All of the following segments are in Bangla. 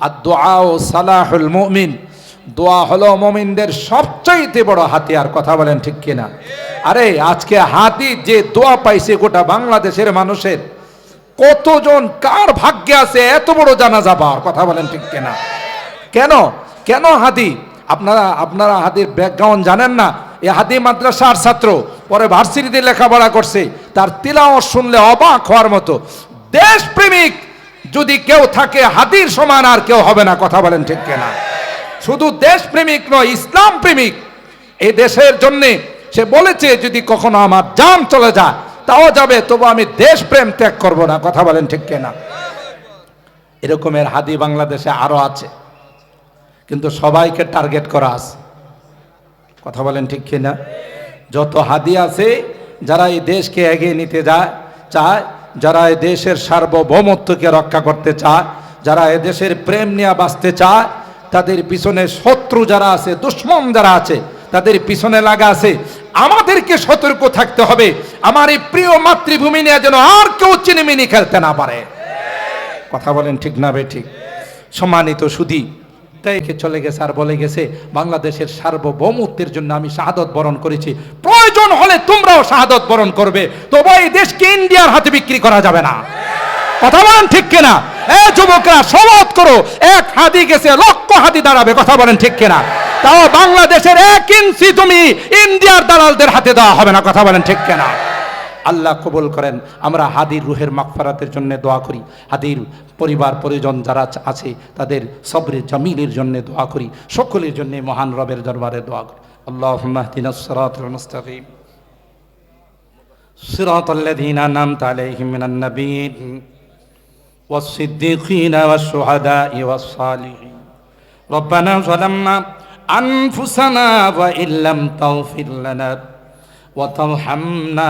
আর দোয়া ও সালাহুল মুমিন। দোয়া হলো মমিনদের সবচাইতে বড় হাতিয়ার, কথা বলেন ঠিক কিনা? আরে, আজকে হাতি যে দোয়া পাইছে গোটা বাংলাদেশের মানুষের, কতজন, কার ভাগ্যে আছে, এত বড় জানাজা পাওয়ার, কথা বলেন ঠিক কিনা? কেন? কেন হাদি আপনারা আপনারা হাদির ব্যাকগ্রাউন্ড জানেন না এই হাদি মাদ্রাসার ছাত্র, পরে ভার্সিটিতে লেখাপড়া করছে, তার তিলাওয়াত শুনলে অবাক হওয়ার মতো। দেশপ্রেমিক যদি কেউ থাকে হাদির সমান আর কেউ হবে না, কথা বলেন ঠিক কিনা? শুধু দেশপ্রেমিক নয় ইসলাম প্রেমিক এই দেশের জন্য সে বলেছে, যদি কখনো আমার জান চলে যায়, তাও যাবে, তবু আমি দেশপ্রেম ত্যাগ করব না, কথা বলেন ঠিক কিনা? এরকমের হাদি বাংলাদেশে আরও আছে, কিন্তু সবাইকে টার্গেট করা আছে। কথা বলেন ঠিক কিনা? যত হাদি আছে, যারা এই দেশকে এগিয়ে নিতে যায়, চায় যারা এই দেশের সার্বভৌমত্বকে রক্ষা করতে চায়, যারা এ দেশের প্রেম নিয়ে বাঁচতে চায়, তাদের পিছনে শত্রু যারা আছে, দুশ্মন যারা আছে, তাদের পিছনে লাগা আছে। আমাদেরকে সতর্ক থাকতে হবে। আমার এই প্রিয় মাতৃভূমি নিয়ে যেন আর কেউ চিনিমিনি খেলতে না পারে। কথা বলেন ঠিক না বে ঠিক। সম্মানিত সুধী তাই চলে গেছে আর বলে গেছে, বাংলাদেশের সার্বভৌমত্বের জন্য আমি শাহাদত বরণ করেছি। প্রয়োজন হলে তোমরাও শাহাদত বরণ করবে। তবে এই দেশকে ইন্ডিয়ার হাতে বিক্রি করা যাবে না। কথা বলেন ঠিক কিনা? এ যুবকরা, সমাজ করো, এক হাতি গেছে, লক্ষ হাতি দাঁড়াবে, কথা বলেন ঠিক কিনা? তাও বাংলাদেশের এক ইঞ্চি তুমি ইন্ডিয়ার দালালদের হাতে দেওয়া হবে না, কথা বলেন ঠিক কিনা? আল্লাহ কবুল করেন আমরা হাদির রুহের মাগফারাতের জন্য দোয়া করি হাদির পরিবার পরিজন যারা আছে তাদের সবরে জামিলের জন্য দোয়া করি সকলের জন্য মহান রবের দরবারে দোয়া করি আল্লাহ মাহদিনা সিরাতুল মুস্তাকিম صراط الذين أنعمت عليهم من النبيين والصديقين والشهداء والصالحين ربنا ظلمنا أنفسنا وإن لم تغفر لنا وترحمنا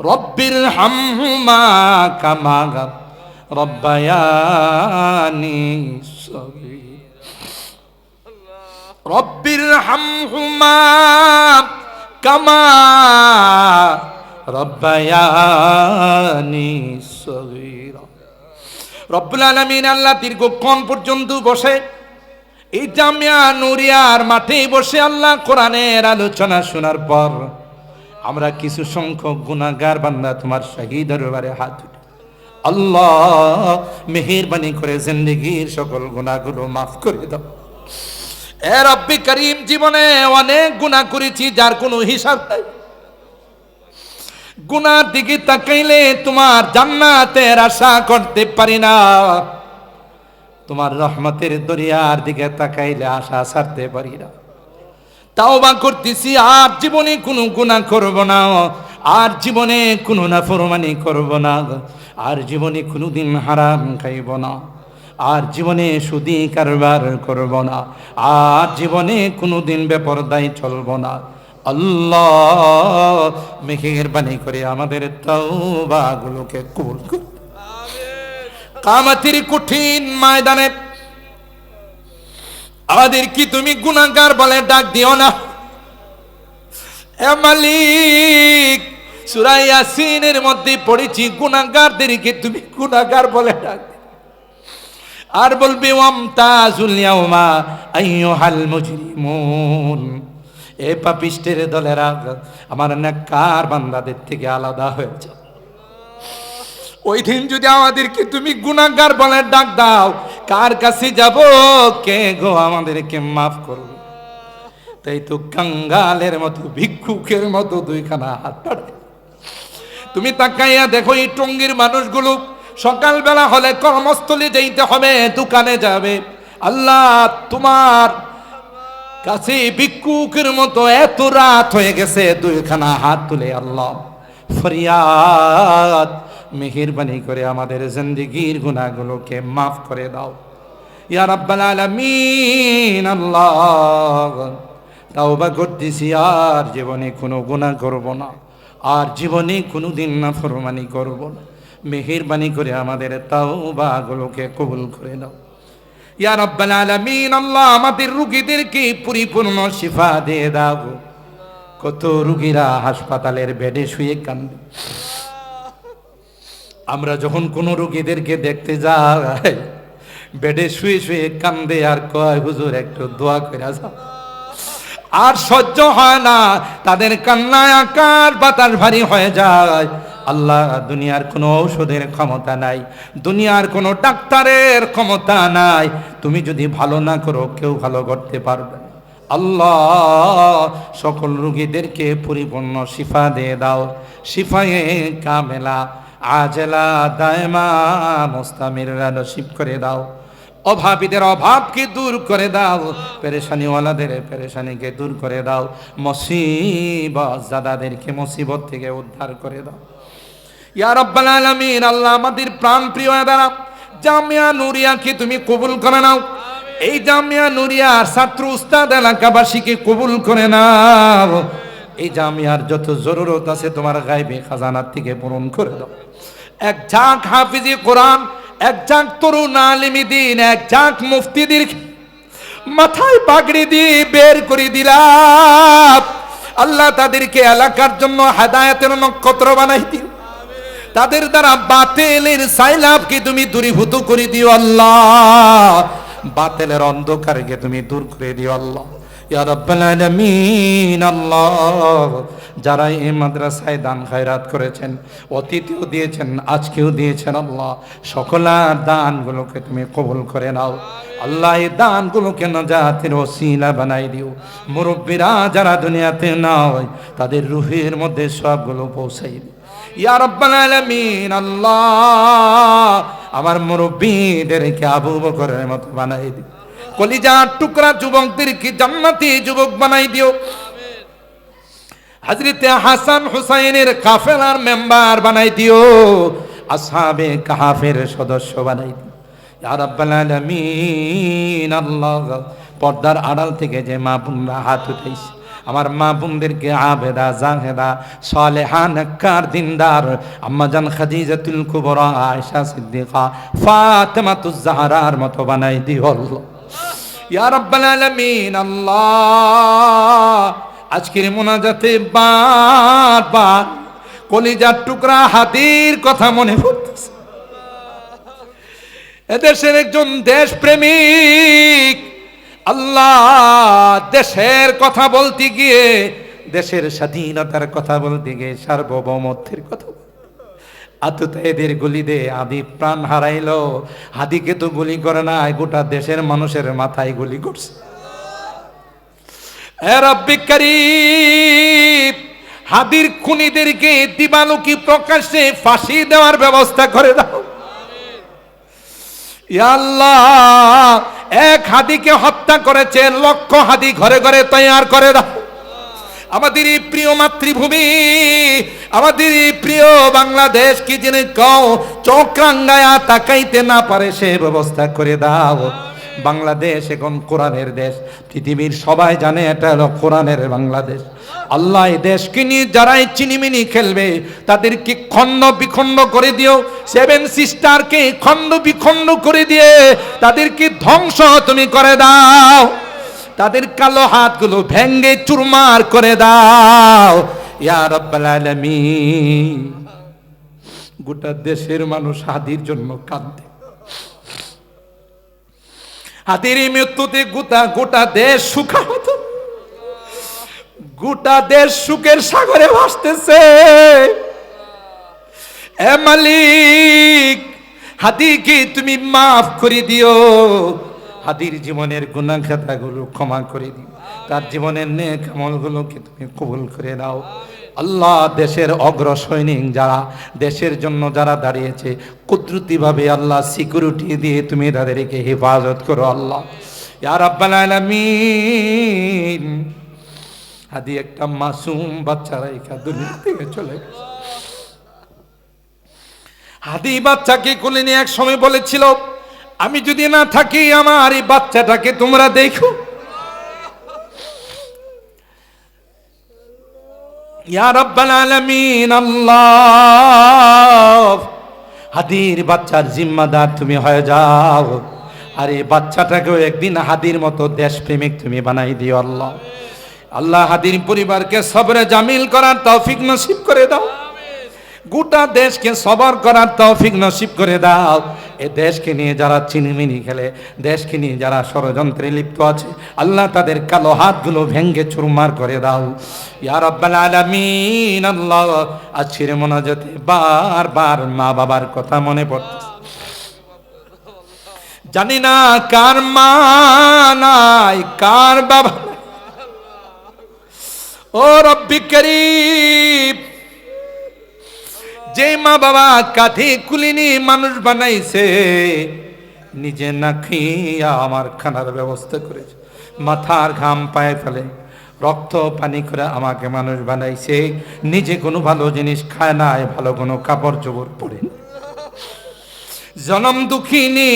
রব্বির হাম্মা কামা রব্বায়ানি সবি রব্বির হামহুমা কামা, রব্বায়ানি সবি রব্বুল আলামিন আল্লাহ দীর্ঘক্ষণ পর্যন্ত বসে, এই জামিয়া নুরিয়ার মাঠে বসে আল্লাহ কোরআনের আলোচনা শোনার পর আমরা কিছু সংখ্যক গুণাগার বান্দা, তোমার শাহী দরবারে হাত আল্লাহ মেহেরবানি করে জিন্দগির সকল গুণাগুলো মাফ করে দাও। এ রব্বি করিম, জীবনে অনেক গুণা করেছি, যার কোনো হিসাব নাই। গুনার দিকে তাকাইলে তোমার জান্নাতের আশা করতে পারি না। তোমার রহমতের দরিয়ার দিকে তাকাইলে আশা ছাড়তে পারি না। তাও বা করতেছি আর জীবনে কোনো গুণা করব না। আর জীবনে কোনো নাফরমানি করব না। আর জীবনে কোনো দিন হারাম খাইব না। আর জীবনে সুদি কারবার করব না। আর জীবনে কোনো দিন বেপরদায় চলব না। আল্লাহ মেহেরবানি করে আমাদের তওবাগুলোকে কবুল কামাতির কঠিন ময়দানে আমাদের কি তুমি গুণাগার বলে ডাক দিও না? মালিক সুরাই ইয়াসিনের মধ্যে পড়েছি গুণাগারদেরকে তুমি গুণাগার বলে ডাক। আর বলবি, ওয়ামতাজুল ইয়াউমা, আইয়ুহাল মুজরিমুন। এ পাপিষ্টের দলেরা আমার নেককার বান্দাদের থেকে আলাদা হয়ে যাও ওই দিন যদি আমাদেরকে তুমি গুণাগার বলে ডাক দাও কার কাছে যাব? কে গো আমাদেরকে মাফ করবে? তাই তো কাঙ্গালের মতো, ভিক্ষুকের মতো দুইখানা হাত পাড়ে তুমি তাকাইয়া দেখো এই টঙ্গির মানুষগুলো, সকালবেলা হলে কর্মস্থলে যাইতে হবে, দোকানে যাবে। আল্লাহ, তোমার কাছে ভিক্ষুকের মতো এত রাত হয়ে গেছে, দুইখানা হাত তুলে আল্লাহ। ফরিয়াদ মেহেরবানি করে আমাদের জিন্দিগির গুণাগুলোকে মাফ করে দাও। ইয়া রাব্বাল আলামিন, আল্লাহ। তাওবা করতেছি, আর জীবনে কোনো গুনাহ করব না। আর জীবনে কোনো দিন না ফরমানি করব না। মেহেরবানি করে আমাদের তাওবাগুলোকে কবুল করে দাও ইয়া রাব্বাল আলামিন, আল্লাহ, আমাদের রুগীদেরকে পরিপূর্ণ শিফা দিয়ে দাও কত রুগীরা হাসপাতালের বেডে শুয়ে কান্দে। আমরা যখন কোনো রুগীদেরকে দেখতে যাই, বেডে শুয়ে শুয়ে কান্দে আর কয়, হুজুর, একটু দোয়া করে যাও। আর সহ্য হয় না, তাদের কান্নায় আকার বাতাস ভারী হয়ে যায়। আল্লাহ, দুনিয়ার কোনো ঔষধের ক্ষমতা নাই, দুনিয়ার কোনো ডাক্তারের ক্ষমতা নাই। তুমি যদি ভালো না করো, কেউ ভালো করতে পারবে আল্লাহ, সকল রুগীদেরকে পরিপূর্ণ শিফা দিয়ে দাও। শিফায়ে কামেলা। আজেলা দায়মা মোস্তামিররা নসিব করে দাও। অভাবীদের অভাবকে দূর করে দাও। পেরেশানিওয়ালাদের পেরেশানিকে দূর করে দাও। মুসিবত জাদাদেরকে মুসিবত থেকে উদ্ধার করে দাও। ইয়া রব্বাল আলামিন, আল্লাহ আমাদের প্রাণ প্রিয় দ্বারা জামিয়া নুরিয়াকে তুমি কবুল করে নাও। এই জামিয়া নুরিয়ার ছাত্র উস্তাদ এলাকাবাসীকে কবুল করে নাও। এই জামিয়ার যত জরুরত আছে তোমার গাইবে খাজানার থেকে পূরণ করে দাও। এক ঝাঁক হাফিজি কোরআন, এক ঝাঁক তরুণ আলিমি দিন, এক ঝাঁক মুফতিদের মাথায় পাগড়ি দিয়ে বের করে দিলাম। আল্লাহ তাদেরকে এলাকার জন্য হেদায়তের নক্ষত্র বানাই দিন। তাদের দ্বারা বাতেলের সাইলাভকে তুমি দূরীভূত করে দিও আল্লাহ। বাতেলের অন্ধকারকে তুমি দূর করে দিও আল্লাহ। যারা এই মাদ্রাসায় দান খায়রাত করেছেন অতীতেও দিয়েছেন, আজকেও দিয়েছেন আল্লাহ। সকলার দানগুলোকে তুমি কবুল করে নাও। আল্লাহ এই দানগুলোকে নাজাতের ওসিলা বানাই দিও। মুরব্বীরা যারা দুনিয়াতে নয়, তাদের রুহের মধ্যে সবগুলো পৌঁছাই দিও। ইয়া রব্বাল আলামিন, আল্লাহ। আমার মুরব্বীদেরকে আবু বকরের মতো বানাই দিও। কলিজার টুকরা যুবকদেরকে জান্নাতি যুবক বানাই দিও? হজরতে হাসান হুসাইনের কাফেলার মেম্বার বানাই দিও। আসহাবে কাহাফের সদস্য বানাই দিও। পর্দার আড়াল থেকে যে মা বোনরা হাত উঠাইছে, আমার মা বোনদেরকে আবেদা, জাহেদা সালেহা নক্কার দিনদার আম্মাজান খাদিজাতুল কুবরা, আয়েশা সিদ্দিকা, ফাতেমাতুজ জাহরার মতো বানাই দিও আল্লাহ। ইয়া রাব্বাল আলামিন, আল্লাহ, আজকের মোনাজাতে বারবার কলিজার টুকরা হাতির কথা মনে পড়তেছে। এদেশের একজন দেশ প্রেমিক আল্লাহ, দেশের কথা বলতে গিয়ে, দেশের স্বাধীনতার কথা বলতে গিয়ে, সার্বভৌমত্বের কথা আতুত এদের গুলি দে আদি প্রাণ হারাইলো। হাদিকে তো গুলি করে না গোটা দেশের মানুষের মাথায় গুলি করছে। হাদির খুনিদেরকে দিবালুকি প্রকাশ্যে ফাঁসি দেওয়ার ব্যবস্থা করে দাও। আল্লাহ, এক হাদিকে হত্যা করেছে, লক্ষ হাদি ঘরে ঘরে তৈয়ার করে দাও। আমাদের এই প্রিয় মাতৃভূমি, আমাদের এই প্রিয় বাংলাদেশ কি জেনে কও? চক্রাঙ্গায়া তাকাইতে না পারে সে ব্যবস্থা করে দাও। বাংলাদেশ এখন কোরআনের দেশ, পৃথিবীর সবাই জানে এটা হলো কোরআনের বাংলাদেশ। আল্লাহ এই দেশকে নিয়ে যারাই চিনিমিনি খেলবে, তাদেরকে খণ্ড বিখণ্ড করে দিও সেভেন সিস্টারকে খণ্ড বিখণ্ড করে দিয়ে তাদেরকে ধ্বংস তুমি করে দাও। তাদের কালো হাতগুলো ভেঙ্গে চুরমার করে দাও। গোটা দেশের মানুষ হাদির জন্য কাঁদে। হাতির মৃত্যুতে গোটা গোটা দেশ সুখা হতো। গোটা দেশ সুখের সাগরে ভাসতেছে। এ মালিক হাতিকে তুমি মাফ করে দিও। হাদির জীবনের গুণা খাতাগুলো ক্ষমা করে দিও। তার জীবনের নেক আমলগুলোকে তুমি কবুল করে দাও আল্লাহ দেশের অগ্র সৈনিক যারা, দেশের জন্য যারা দাঁড়িয়েছে, কুদরতিভাবে আল্লাহ সিকিউরিটি দিয়ে তুমি তাদেরকে হেফাজত করো আল্লাহ। ইয়া রাব্বাল আলামিন। হাদি একটা মাসুম বাচ্চারা এখা দুনিয়া থেকে চলে গেছে। হাদি বাচ্চাকে কোলে নিয়ে এক সময় বলেছিল আমি যদি না থাকি, আমার এই বাচ্চাটাকে তোমরা দেখো। হাদির বাচ্চার জিম্মাদার তুমি হয়ে যাও। আর এই বাচ্চাটাকেও একদিন হাদির মতো দেশপ্রেমিক তুমি বানাই দিও, আল্লাহ। আল্লাহ হাদির পরিবারকে সবরে জামিল করার তৌফিক নসিব করে দাও। গোটা দেশকে সবর করার তৌফিক নসিব করে দাও। এ দেশকে নিয়ে যারা চিনিমিনি খেলে, দেশকে নিয়ে যারা ষড়যন্ত্রে লিপ্ত আছে, আল্লাহ তাদের কালো হাতগুলো ভেঙ্গে চুরমার করে দাও ইয়া রাব্বাল আলামিন, আল্লাহ আজকের মোনাজাতে বারবার মা বাবার কথা মনে পড়তেছে জানি না কার মা নাই, কার বাবা। ও রব্বি করিম যে মা বাবা কাঠি কুলিনি মানুষ বানাইছে, নিজে না খাইয়া আমার খানার ব্যবস্থা করেছে। মাথার ঘাম পায়ে ফেলে, রক্ত পানি করে আমাকে মানুষ বানাইছে। নিজে কোনো ভালো জিনিস খায় না ভালো কোনো কাপড় চোপড় পরে জনম দুঃখিনী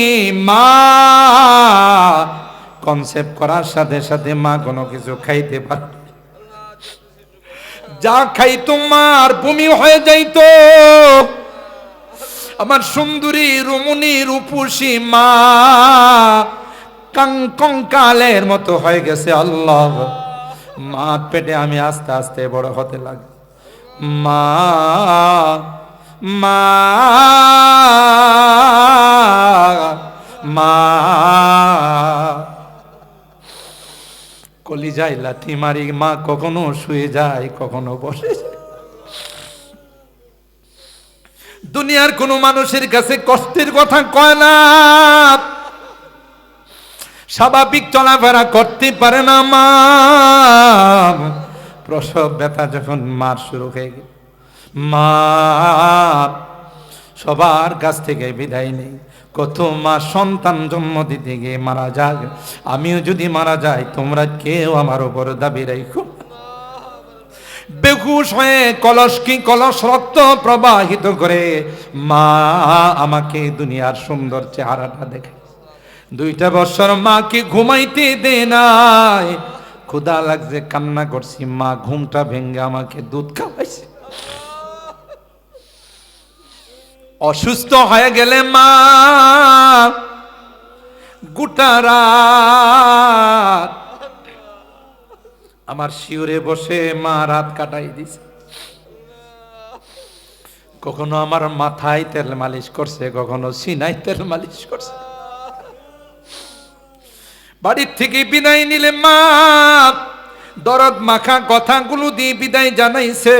মা কনসেপ্ট করার সাথে সাথে মা কোনো কিছু খাইতে পারে। যা খাই তোমার ভূমি হয়ে যাইতো। আমার সুন্দরী, রমণী, রূপসী মা কঙ্কালের মতো হয়ে গেছে আল্লাহ। মা পেটে আমি আস্তে আস্তে বড় হতে লাগ। মা মা মা কলিজায় লাথি মারি, মা কখনো শুয়ে যায়, কখনো বসে যায়। দুনিয়ার কোনো মানুষের কাছে কষ্টের কথা কয় না। স্বাভাবিক চলাফেরা করতে পারে না মা। প্রসব, ব্যথা যখন মার শুরু হয়ে গেল। মা, সবার কাছ থেকে বিদায় নেই। কত মা সন্তান জন্ম দিতে গিয়ে মারা যাক আমিও যদি মারা যাই, তোমরা কেউ আমার উপর দাবি রাখো না। বেহুশ হয়ে কলস কি কলস রক্ত প্রবাহিত করে মা আমাকে দুনিয়ার সুন্দর চেহারাটা দেখে। দুইটা বছর মাকে ঘুমাইতে দে নাই। ক্ষুদা লাগছে, কান্না করছি, মা ঘুমটা ভেঙ্গে আমাকে দুধ খাওয়াইছে অসুস্থ হয়ে গেলে মা, গোটা রাত আমার শিউরে বসে মা রাত কাটাই দিছে। কখনো আমার মাথায় তেল মালিশ করছে, কখনো সিনাই তেল মালিশ করছে। বাড়ির থেকে বিদায় নিলে মা, দরদ মাখা কথাগুলো দিয়ে বিদায় জানাইছে।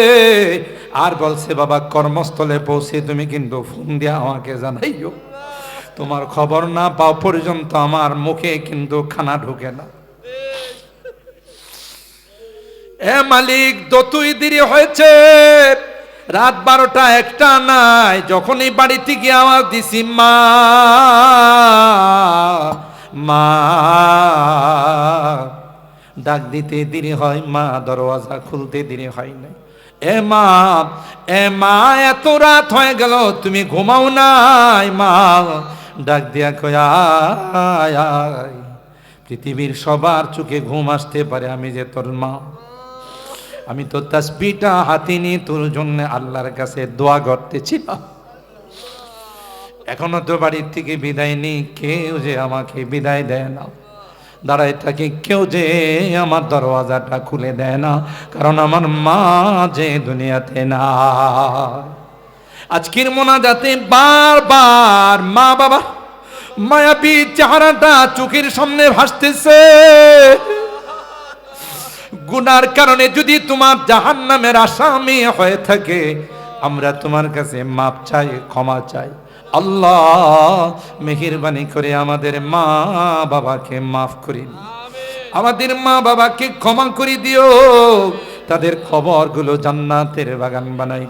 আর বলছে, বাবা, কর্মস্থলে পৌঁছে তুমি কিন্তু ফোন দিয়া আমাকে জানাইও। তোমার খবর না পাও পর্যন্ত আমার মুখে কিন্তু খানা ঢুকে না। এ মালিক, যতই দেরি হয়েছে, রাত বারোটা একটা নাই, যখনই বাড়ি থেকে আওয়াজ দিছি, মা মা। ডাক দিতে দেরি হয়, মা, দরওয়াজা খুলতে দেরি হয় না এ মা এ মা, এত রাত হয়ে গেল, তুমি ঘুমাও নাই মা। ডাক দিয়া কয় পৃথিবীর সবার চোখে ঘুম আসতে পারে, আমি যে তোর মা। আমি তো তাসবিটা হাতে নিয়ে তোর জন্য আল্লাহর কাছে দোয়া করতেছিলাম। এখনও তো বাড়ির থেকে বিদায় নেই, কেউ যে আমাকে বিদায় দেয় না। দাঁড়ায় থাকে, কেউ যে আমার দরওয়াজাটা খুলে দেয় না, কারণ আমার মা যে দুনিয়াতে না আজকের মোনাজাতে বারবার মা বাবা মায়াবী চেহারাটা চোখের সামনে ভাসতেছে। গুনার কারণে যদি তোমার জাহান নামের আসামি হয়ে থাকে, আমরা তোমার কাছে মাপ চাই, ক্ষমা চাই। আল্লাহ মেহেরবানি করে আমাদের মা বাবাকে মাফ করে আমাদের মা বাবাকে ক্ষমা করে দিও। তাদের খবরগুলো জান্নাতের বাগান বানাই।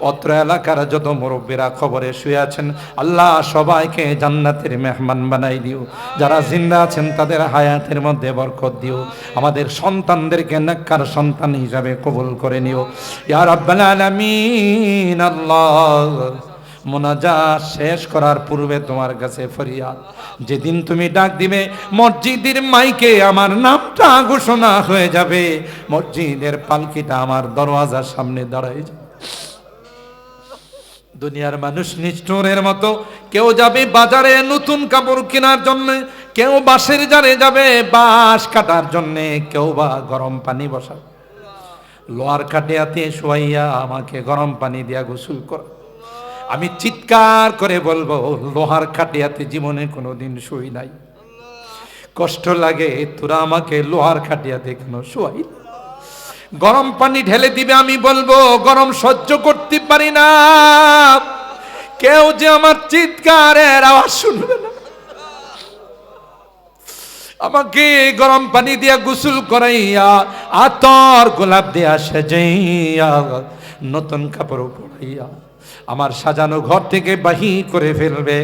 অত্র এলাকার যত মুরব্বীরা খবরে শুয়ে আছেন আল্লাহ সবাইকে জান্নাতের মেহমান বানাই দিও। যারা জিন্দা আছেন তাদের হায়াতের মধ্যে বরকত দিও। আমাদের সন্তানদেরকে নেককার সন্তান হিসাবে কবুল করে নিও। ইয়া রাব্বাল আলামিন আল্লাহ। মোনাজাত শেষ করার পূর্বে তোমার কাছে ফরিয়াদ। যেদিন তুমি ডাক দিবে, মসজিদের মাইকে আমার নামটা ঘোষণা হয়ে যাবে। মসজিদের পালকিটা আমার দরওয়াজার সামনে দাঁড়ায় যাবে। দুনিয়ার মানুষ নিষ্ঠুরের মতো, কেউ যাবে বাজারে নতুন কাপড় কেনার জন্য, কেউ বাঁশের জারে যাবে বাঁশ কাটার জন্য, কেউ বা গরম পানি বসা লোহার খাটিয়াতে শোয়াইয়া আমাকে গরম পানি দিয়া গোসল কর আমি চিৎকার করে বলব, লোহার খাটিয়াতে জীবনে কোনো দিন শুই নাই। কষ্ট লাগে, তোরা আমাকে লোহার খাটিয়াতে কেন শোয়াই গরম পানি ঢেলে দিবে আমি বলব, গরম সহ্য করতে পারি না। কেউ যে আমার চিৎকারের আওয়াজ শুনবে না। আমাকে গরম পানি দিয়া গোসল করাইয়া, আতর গোলাপ দিয়া সেজাইয়া, নতুন কাপড় পরাইয়া আমার সাজানো ঘর থেকে বাহি করে ফেলবে।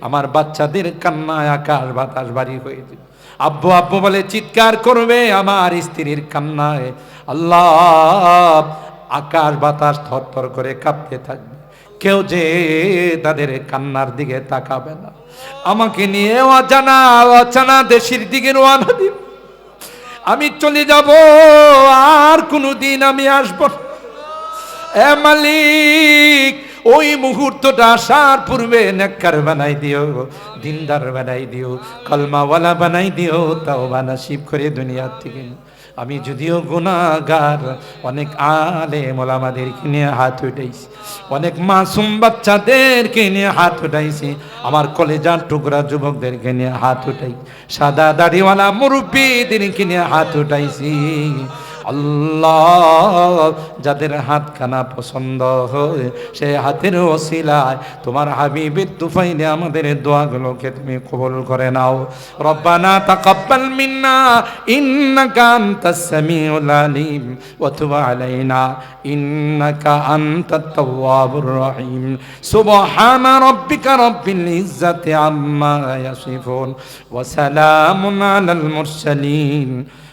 আমার বাচ্চাদের কান্নায় আকাশ বাতাস বাড়ি হয়ে যাবে। আব্বু আব্বু বলে, চিৎকার করবে আমার স্ত্রীর কান্নায়। আল্লাহ আকাশ বাতাস থরথর করে কাঁপতে থাকবে। কেউ যে তাদের কান্নার দিকে তাকাবে না। আমাকে নিয়ে অজানা অচানা দেশের দিকে রোয়ানা দিব। আমি চলে যাব, আর কোনোদিন আমি আসব না। এ মালিক, ওই মুহূর্তটা আসার পূর্বে নেককার বানাই দিও, দিনদার বানাই দিও, কলমাওয়ালা বানাই দিও তাও বানাসিব করে দুনিয়ার থেকে। আমি যদিও গুণাগার অনেক আলে মোলামাদেরকে নিয়ে হাত উঠাইছি, অনেক মাসুম বাচ্চাদেরকে নিয়ে হাত উঠাইছি, আমার কলেজার টুকরা যুবকদেরকে নিয়ে হাত উঠাই, সাদা দাড়িওয়ালা মুরব্বীদেরকে নিয়ে হাত উঠাইছি। আল্লাহ, যাদের হাতখানা পছন্দ হয়, সে হাতের ওসিলায় তোমার হাবিবের তুফাইলে আমাদের দোয়াগুলোকে তুমি কবুল করে নাও। রব্বানা তাকাব্বাল মিন্না, ইন্নাকা আনতাস সামিউল আলিম, ওয়া তুব আলাইনা, ইন্নাকা আনতাত তাওয়াবুর রহিম। সুবহানা রাব্বিকা রাব্বিল ইজ্জাতি আম্মা ইয়াসিফুন, ওয়া সালামুন আলাল মুরসালিন।